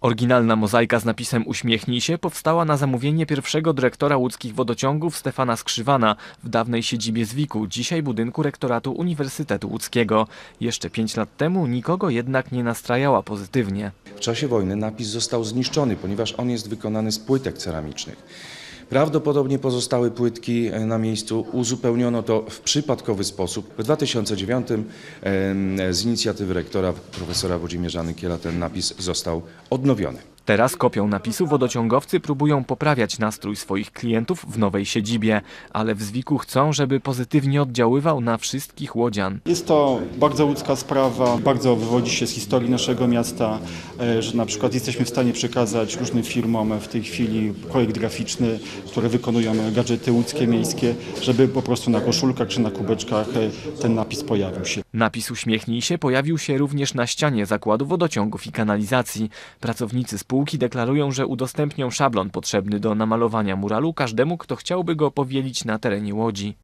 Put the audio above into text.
Oryginalna mozaika z napisem Uśmiechnij się powstała na zamówienie pierwszego dyrektora łódzkich wodociągów Stefana Skrzywana w dawnej siedzibie Zwiku, dzisiaj budynku rektoratu Uniwersytetu Łódzkiego. Jeszcze pięć lat temu nikogo jednak nie nastrajała pozytywnie. W czasie wojny napis został zniszczony, ponieważ on jest wykonany z płytek ceramicznych. Prawdopodobnie pozostałe płytki e, na miejscu uzupełniono to w przypadkowy sposób. W 2009 em, z inicjatywy rektora profesora Włodzimierza Nykiela ten napis został odnowiony. Teraz kopią napisu wodociągowcy próbują poprawiać nastrój swoich klientów w nowej siedzibie, ale w Zwiku chcą, żeby pozytywnie oddziaływał na wszystkich łodzian. Jest to bardzo łódzka sprawa, bardzo wywodzi się z historii naszego miasta, e, że na przykład jesteśmy w stanie przekazać różnym firmom w tej chwili projekt graficzny, które wykonują gadżety łódzkie, miejskie, żeby po prostu na koszulkach czy na kubeczkach e, ten napis pojawił się. Napis Uśmiechnij się pojawił się również na ścianie zakładu wodociągów i kanalizacji. Pracownicy spółki deklarują, że udostępnią szablon potrzebny do namalowania muralu każdemu, kto chciałby go powielić na terenie Łodzi.